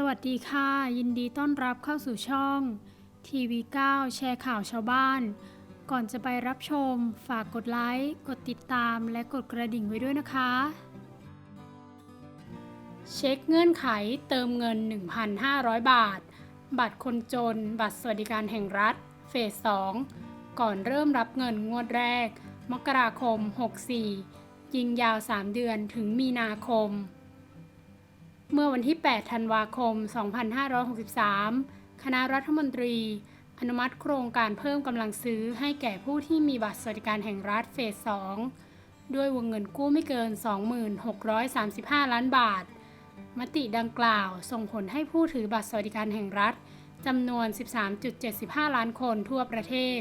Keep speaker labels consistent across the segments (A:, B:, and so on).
A: สวัสดีค่ะ ยินดีต้อนรับเข้าสู่ช่องทีวี9แชร์ข่าวชาวบ้าน ก่อนจะไปรับชม ฝากกดไลค์ กดติดตามและกดกระดิ่งไว้ด้วยนะคะ เช็คเงื่อนไขเติมเงิน 1,500 บาท บัตรคนจน บัตรสวัสดิการแห่งรัฐ เฟส 2 ก่อนเริ่มรับเงินงวดแรก มกราคม 64 ยิงยาว 3 เดือนถึงมีนาคม เมื่อวันที่ 8 ธันวาคม 2563 คณะรัฐมนตรี อนุมัติโครงการเพิ่มกำลังซื้อให้แก่ผู้ที่มีบัตรสวัสดิการแห่งรัฐเฟส 2 ด้วยวงเงินกู้ไม่เกิน 2635 ล้านบาท มติดังกล่าวส่งผลให้ผู้ถือบัตรสวัสดิการแห่งรัฐจำนวน 13.75 ล้านคนทั่วประเทศ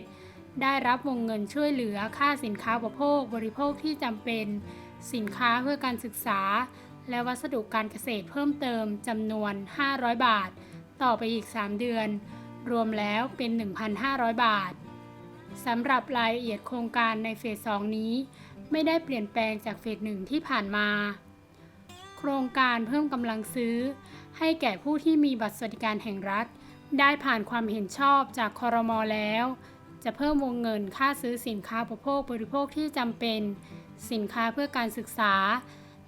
A: ได้รับวงเงินช่วยเหลือค่าสินค้าอุปโภคบริโภคที่จำเป็น สินค้าเพื่อการศึกษา และวัสดุการเกษตรเพิ่มเติมจำนวน 500 บาท ต่อไปอีก 3 เดือน รวมแล้วเป็น 1,500 บาทสำหรับรายละเอียดโครงการในเฟส 2 นี้ ไม่ได้เปลี่ยนแปลงจากเฟส 1 ที่ผ่านมา โครงการเพิ่มกำลังซื้อ ให้แก่ผู้ที่มีบัตรสวัสดิการแห่งรัฐ ได้ผ่านความเห็นชอบจากคอรมอแล้ว จะเพิ่มวงเงินค่าซื้อสินค้าอุปโภคบริโภคที่จำเป็น สินค้าเพื่อการศึกษา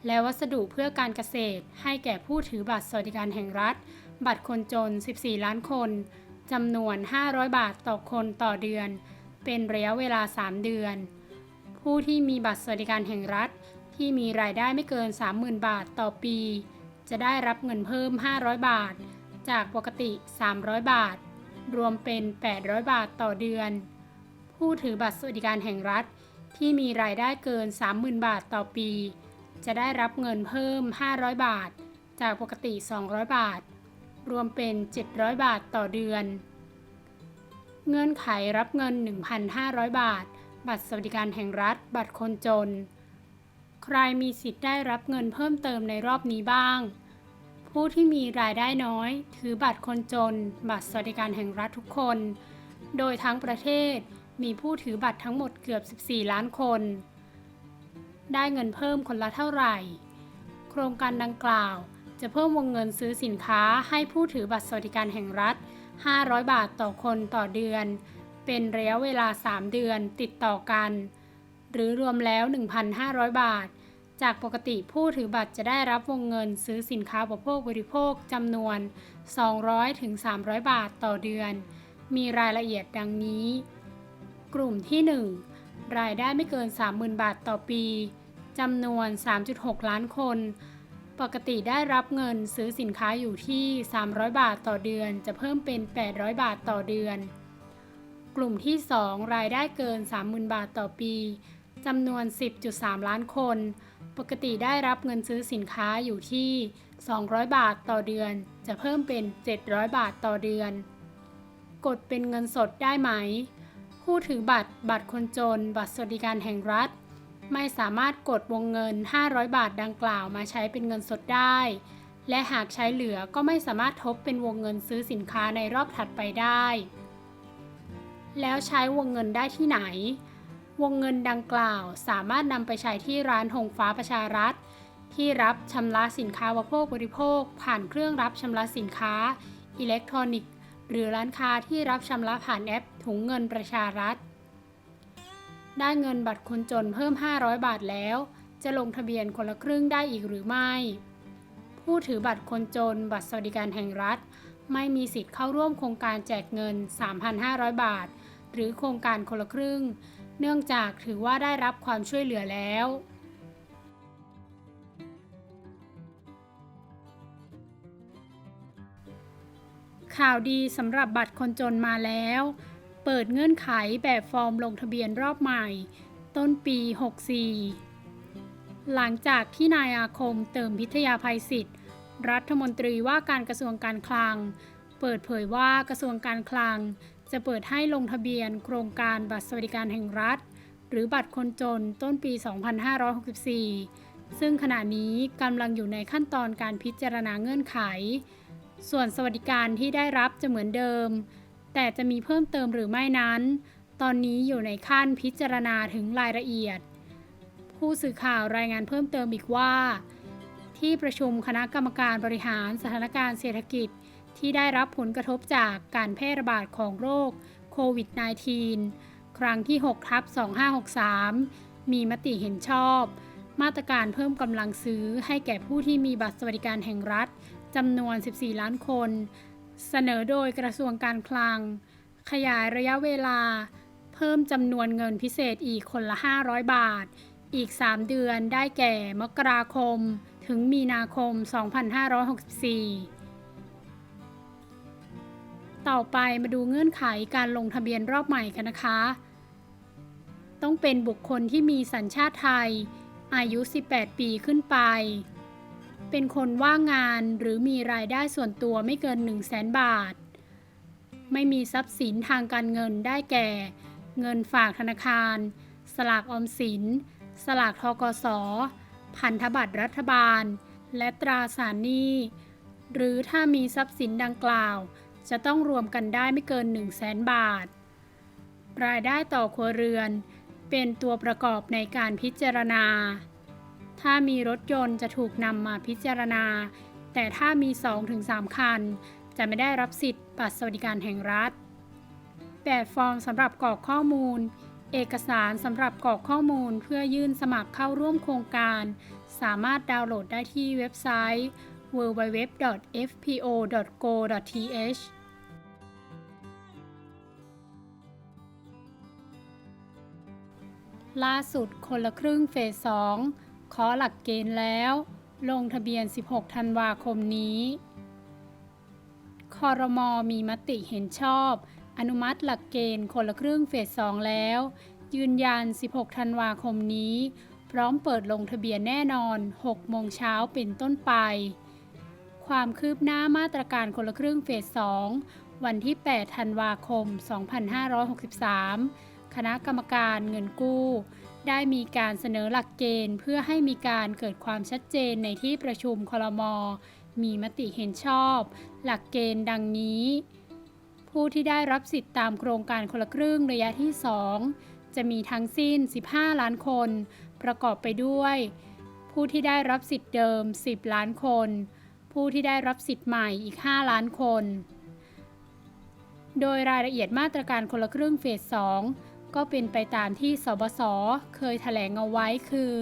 A: และวัสดุเพื่อการเกษตร ให้แก่ผู้ถือบัตรสวัสดิการแห่งรัฐ บัตรคนจน 14 ล้านคนจำนวน 500 บาทต่อคนต่อเดือน เป็นระยะเวลา 3 เดือน ผู้ที่มีบัตรสวัสดิการแห่งรัฐ ที่มีรายได้ไม่เกิน 30,000 บาทต่อปี จะได้รับเงินเพิ่ม 500 บาท จากปกติ 300 บาท รวมเป็น 800 บาทต่อเดือน ผู้ถือบัตรสวัสดิการแห่งรัฐ ที่มีรายได้เกิน 30,000 บาทต่อปี จะได้รับเงินเพิ่ม 500 บาท จากปกติ 200 บาท รวมเป็น 700 บาทต่อเดือน เงื่อนไขรับเงิน 1,500 บาท บัตรสวัสดิการแห่งรัฐ บัตรคนจน ใครมีสิทธิ์ได้รับเงินเพิ่มเติมในรอบนี้บ้าง ผู้ที่มีรายได้น้อย ถือบัตรคนจน บัตรสวัสดิการแห่งรัฐทุกคน โดยทั้งประเทศมีผู้ถือบัตรทั้งหมดเกือบ 14 ล้านคน ได้เงินเพิ่มคนละเท่าไหร่ โครงการดังกล่าว จะเพิ่มวงเงินซื้อสินค้าให้ผู้ถือบัตรสวัสดิการแห่งรัฐ 500 บาทต่อคนต่อเดือน เป็นระยะเวลา 3 เดือนติดต่อกัน หรือรวมแล้ว 1,500 บาท จากปกติผู้ถือบัตรจะได้รับวงเงินซื้อสินค้าอุปโภคบริโภคจำนวน 200-300ถึง300บาทต่อเดือน มีรายละเอียดดังนี้ กลุ่มที่ 1รายได้ไม่เกิน 30,000 บาทต่อปี จำนวน 3.6 ล้านคน ปกติได้รับเงินซื้อสินค้าอยู่ที่ 300 บาทต่อเดือน จะเพิ่มเป็น 800 บาทต่อเดือน กลุ่มที่ 2 รายได้เกิน 30,000 บาทต่อปีจำนวน 10.3 ล้านคน ปกติได้รับเงินซื้อสินค้าอยู่ที่ 200 บาทต่อเดือน จะเพิ่มเป็น 700 บาทต่อเดือน กดเป็นเงินสดได้ไหม ผู้ถือบัตร บัตรคนจน บัตรสวัสดิการแห่งรัฐ ไม่สามารถกดวงเงิน 500 บาทดังกล่าวมาใช้เป็นเงินสดได้ และหากใช้เหลือก็ไม่สามารถทบเป็นวงเงินซื้อสินค้าในรอบถัดไปได้ แล้วใช้วงเงินได้ที่ไหน วงเงินดังกล่าวสามารถนำไปใช้ที่ร้านหงฟ้าประชารัฐ ที่รับชำระสินค้าอุปโภคบริโภค ผ่านเครื่องรับชำระสินค้าอิเล็กทรอนิกส์ หรือร้านค้าที่รับชำระผ่านแอปถุงเงินประชารัฐ ได้เงินบัตรคนจนเพิ่ม 500 บาทแล้ว จะลงทะเบียนคนละครึ่งได้อีกหรือไม่ ผู้ถือบัตรคนจน บัตรสวัสดิการแห่งรัฐ ไม่มีสิทธิ์เข้าร่วมโครงการแจกเงิน 3,500 บาท หรือโครงการคนละครึ่ง เนื่องจากถือว่าได้รับความช่วยเหลือแล้วข่าวดีสำหรับบัตรคนจนมาแล้ว ปิดเงื่อนไขแบบฟอร์มลงทะเบียนรอบใหม่ ต้นปี 64 หลังจากที่นายอาคมเติมพิทยาภัยศิษย์รัฐมนตรีว่าการกระทรวงการคลัง เปิดเผยว่ากระทรวงการคลัง จะเปิดให้ลงทะเบียนโครงการบัตรสวัสดิการแห่งรัฐ หรือบัตรคนจนต้นปี 2564 ซึ่งขณะนี้กำลังอยู่ในขั้นตอนการพิจารณาเงื่อนไข ส่วนสวัสดิการที่ได้รับจะเหมือนเดิม แต่จะมีเพิ่มเติมหรือไม่นั้น ตอนนี้อยู่ในขั้นพิจารณาถึงรายละเอียด ผู้สื่อข่าวรายงานเพิ่มเติมอีกว่า ที่ประชุมคณะกรรมการบริหารสถานการณ์เศรษฐกิจที่ได้รับผลกระทบจากการแพร่ระบาดของโรคโควิด -19 ครั้งที่6ทับ2563 มีมติเห็นชอบ มาตรการเพิ่มกำลังซื้อให้แก่ผู้ที่มีบัตรสวัสดิการแห่งรัฐจำนวน 14 ล้านคน เสนอโดยกระทรวงการคลัง ขยายระยะเวลา เพิ่มจำนวนเงินพิเศษอีกคนละ 500 บาท อีก 3 เดือนได้แก่มกราคม ถึงมีนาคม 2564 ต่อไปมาดูเงื่อนไขการลงทะเบียนรอบใหม่กันนะคะ ต้องเป็นบุคคลที่มีสัญชาติไทย อายุ 18 ปีขึ้นไป เป็นคนว่างงานหรือมีรายได้ส่วนตัวไม่เกิน 1 0 0 0 0แสนบาท ไม่มีทรัพย์สินทางการเงินได้แก่ เงินฝากธนาคาร สลากออมสิน สลากทกส พันธบัตรรัฐบาล และตราสารหนี้ หรือถ้ามีทรัพย์สินดังกล่าว จะต้องรวมกันได้ไม่เกิน 1 0 0 0 0แสนบาท รายได้ต่อครัวเรือน เป็นตัวประกอบในการพิจารณา ถ้ามีรถยนต์จะถูกนำมาพิจารณา แต่ถ้ามี 2-3 คัน จะไม่ได้รับสิทธิ์บัตรสวัสดิการแห่งรัฐ แบบฟอร์มสำหรับกรอกข้อมูล เอกสารสำหรับกรอกข้อมูลเพื่อยื่นสมัครเข้าร่วมโครงการ สามารถดาวน์โหลดได้ที่เว็บไซต์ www.fpo.go.th ล่าสุดคนละครึ่งเฟส2 ขอหลักเกณฑ์แล้ว ลงทะเบียน 16 ธันวาคมนี้คอรมอมีมติเห็นชอบ อนุมัติหลักเกณฑ์คนละครึ่งเฟส 2 แล้ว ยืนยัน 16 ธันวาคมนี้ พร้อมเปิดลงทะเบียนแน่นอน 6 โมงเช้าเป็นต้นไป ความคืบหน้ามาตรการคนละครึ่งเฟส 2 วันที่ 8 ธันวาคม 2563 คณะกรรมการเงินกู้ ได้มีการเสนอหลักเกณฑ์ เพื่อให้มีการเกิดความชัดเจนในที่ประชุมคลมมีมติเห็นชอบ หลักเกณฑ์ดังนี้ ผู้ที่ได้รับสิทธิ์ตามโครงการคนละครึ่งระยะที่ 2 จะมีทั้งสิ้น 15 ล้านคน ประกอบไปด้วย ผู้ที่ได้รับสิทธิ์เดิม 10 ล้านคน ผู้ที่ได้รับสิทธิ์ใหม่อีก 5 ล้านคน โดยรายละเอียดมาตรการคนละครึ่งเฟส 2 ก็เป็นไปตามที่สบสเคยแถลงเอาไว้คือ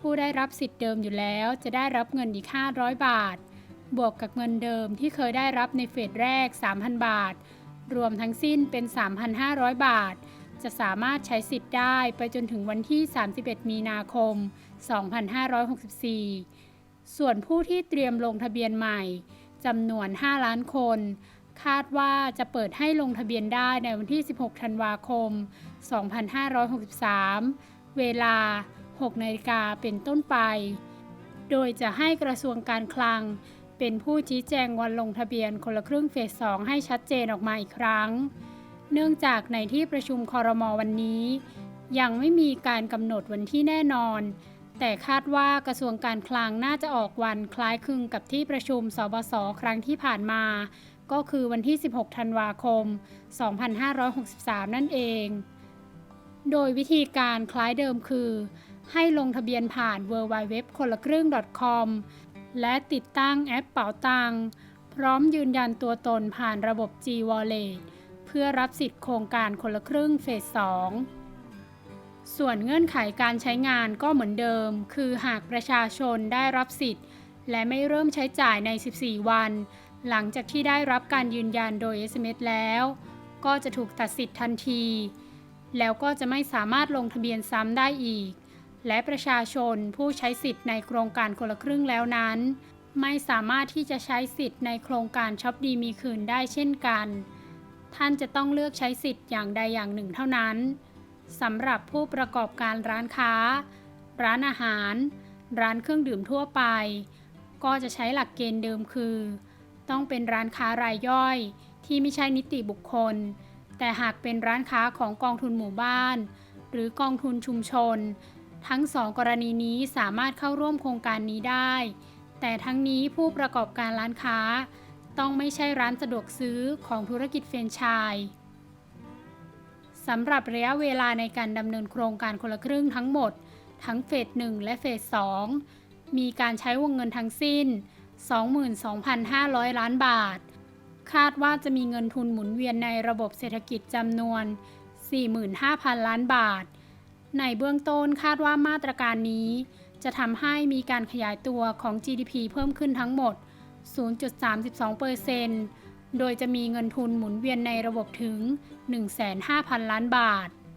A: ผู้ได้รับสิทธิ์เดิมอยู่แล้วจะได้รับเงินอีก 500 บาท บวกกับเงินเดิมที่เคยได้รับในเฟสแรก 3,000 บาท รวมทั้งสิ้นเป็น 3,500 บาท จะสามารถใช้สิทธิ์ได้ไปจนถึงวันที่ 31 มีนาคม 2564 ส่วนผู้ที่เตรียมลงทะเบียนใหม่จำนวน 5 ล้านคน คาดว่าจะเปิดให้ลงทะเบียนได้ในวันที่ 16 ธันวาคม 2563 เวลา 6 นาฬิกาเป็นต้นไป โดยจะให้กระทรวงการคลัง เป็นผู้ชี้แจงวันลงทะเบียนคนละครึ่งเฟส 2 ให้ชัดเจนออกมาอีกครั้ง เนื่องจากในที่ประชุมคอรมอวันนี้ ยังไม่มีการกำหนดวันที่แน่นอน แต่คาดว่ากระทรวงการคลังน่าจะออกวันคล้ายคลึงกับที่ประชุมสบสครั้งที่ผ่านมา ก็คือวันที่ 16 ธันวาคม 2563 นั่นเอง โดยวิธีการคล้ายเดิมคือ ให้ลงทะเบียนผ่าน w w w คนละครึ่ง .com และติดตั้งแอปเป๋าตัง พร้อมยืนยันตัวตนผ่านระบบ G Wallet เพื่อรับสิทธิ์โครงการคนละครึ่งเฟส 2ส่วนเงื่อนไขการใช้งานก็เหมือนเดิม คือหากประชาชนได้รับสิทธิ์ และไม่เริ่มใช้จ่ายใน 14 วัน หลังจากที่ได้รับการยืนยันโดย SMS แล้ว ก็จะถูกตัดสิทธิ์ทันที แล้วก็จะไม่สามารถลงทะเบียนซ้ำได้อีก และประชาชนผู้ใช้สิทธิ์ในโครงการคนละครึ่งแล้วนั้น ไม่สามารถที่จะใช้สิทธิ์ในโครงการช็อปดีมีคืนได้เช่นกัน ท่านจะต้องเลือกใช้สิทธิ์อย่างใดอย่างหนึ่งเท่านั้นสำหรับผู้ประกอบการร้านค้า ร้านอาหาร ร้านเครื่องดื่มทั่วไป ก็จะใช้หลักเกณฑ์เดิมคือ ต้องเป็นร้านค้ารายย่อยที่ไม่ใช่นิติบุคคล แต่หากเป็นร้านค้าของกองทุนหมู่บ้าน หรือกองทุนชุมชน ทั้งสองกรณีนี้สามารถเข้าร่วมโครงการนี้ได้ แต่ทั้งนี้ผู้ประกอบการร้านค้า ต้องไม่ใช่ร้านสะดวกซื้อของธุรกิจเฟรนไชส์สำหรับระยะเวลาในการดำเนินโครงการคนละครึ่งทั้งหมด ทั้งเฟส1และเฟส2มีการใช้วงเงินทั้งสิ้น 22,500 ล้านบาท คาดว่าจะมีเงินทุนหมุนเวียนในระบบเศรษฐกิจจำนวน 45,000 ล้านบาท ในเบื้องต้นคาดว่ามาตรการนี้ จะทำให้มีการขยายตัวของ GDP เพิ่มขึ้นทั้งหมด 0.32%โดยจะมีเงินทุนหมุนเวียนในระบบถึง 150,000ล้านบาท